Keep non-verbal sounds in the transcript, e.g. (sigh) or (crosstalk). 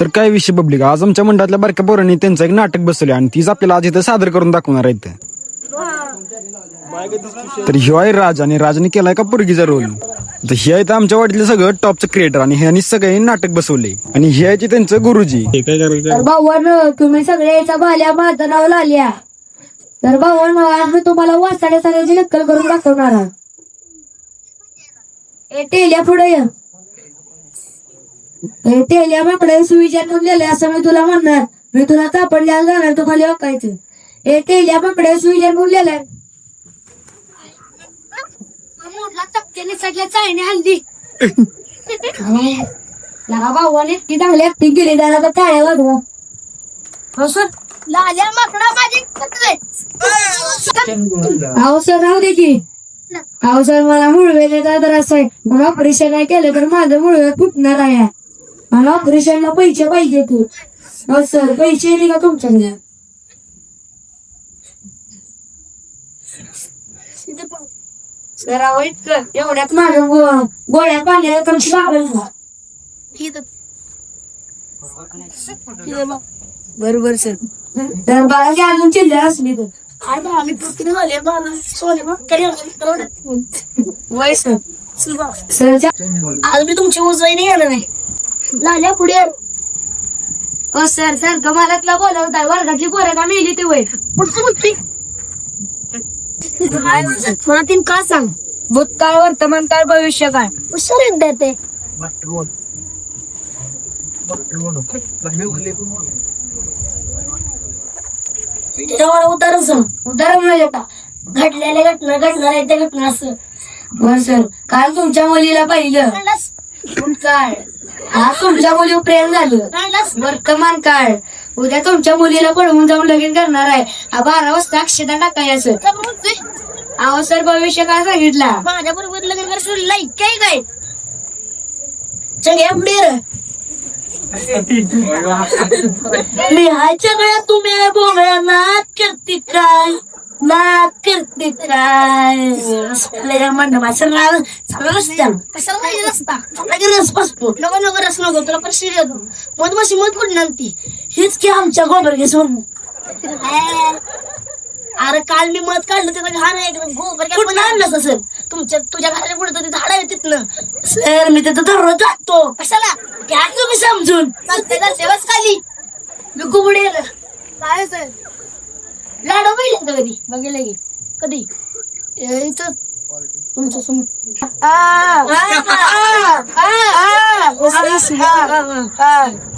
तर काय विषय पब्लिक आज आमच्या मंडळातल्या बारक्या पोरांनी त्यांचं एक नाटक बसवले आणि तीच आपल्याला आज इथं सादर करून दाखवणार आहेत. तर ह्यो आहे राज आणि राजने केलाय का पोरगीचा रोल? तर हे आहेत आमच्या वाडीतले सगळं टॉपचं क्रिएटर आणि ह्यांनी सगळे नाटक बसवले आणि हे आहे त्यांचं गुरुजी. तर भाऊन तुम्ही सगळे याच्या भाल्या माझं नाव लालिया तर भाऊन आज मी तुम्हाला वाचण्या सगळ्याची नक्कल करून दाखवणार आहे. ए टेल्या पुढे ये. टेल्या माकडे सुविचार लिहिले असं मी तुला म्हणणार. मी तुला कापडल्या जाणार तू खाली वाकायचं ए टेल्या माकडे सुविचार चायने लगा चांगली ऍक्टिंग केली त्याला तर टाळ्या वाजवा हो सर. लाल्या माकडा माझी कुत्रे. अहो सर राहू दे की. अहो सर मला मुळवेले तर असं आहे मला ऑपरेशन नाही केलं तर माझं मुळवे फुटणार आहे. मला ऑपरेशनला पैसे पाहिजे तू सर पैसे येते का तुमच्याकडे? सर अहो इतकं एवढ्यात माझं गो- गोळ्या पाण्याला तुमची लागेल का. बरोबर सर. तर बाळाची अजून चिल्लर असली तर. काय बा, आम्ही झाले बाबा सोने बा. कधी वय सर. सरच्या आज मी तुमची उजवाई नाही येणार नाही लाल्या पुढे. हो सर सर कमालातला बोलवताय वर्गातली पोरं का मेली ते वय? मला तीन का सांग? भूतकाळ वर्तमान काळ भविष्य काळ हुशार एकदा ते मला उदाहरण सांग. उदाहरण म्हणजे घडलेल्या घटना घडणार आहे त्या घटना असं. बर सर काल तुमच्या मुलीला पाहिलं भूतकाळ आज तुमच्या मुलीवर प्रेम झालं? वर्तमान काळ. उद्या तुमच्या मुलीला पळवून जाऊन लगीन करणार आहे. हा बारा वाजता अक्षता टाकायचं? अहो सर भविष्य काय सांगितला? माझ्या बरोबर लग्न करायचं लाईक काय काय? चल पुढे रे. लिहायच्या (laughs) गळ्यात तुम्ही बोंगळ्या नाक करते काय? नाक सगळं सगळं रस बसतो नको नको रस नको तुला परशी देतो मध बशी मध कुठं आणती हीच की आमच्या गोबर घेसून अरे काल मी मध काढलं त्याचं घाण आहे गोबर कुठं आणलं असेल तुमच्या तुझ्या घराच्या पुढे ते झाड आहे तिथनं सर मी तिथं दररोज जातो कशाला घ्या तुम्ही समजून बस खाली मी कुबडे काय सर? लाडो पाहिले कधी बघितलं की कधी इथं तुमच्यासमोर आ, आ, आ, आ, आ, आ, आ, आ, आ, आ, आ.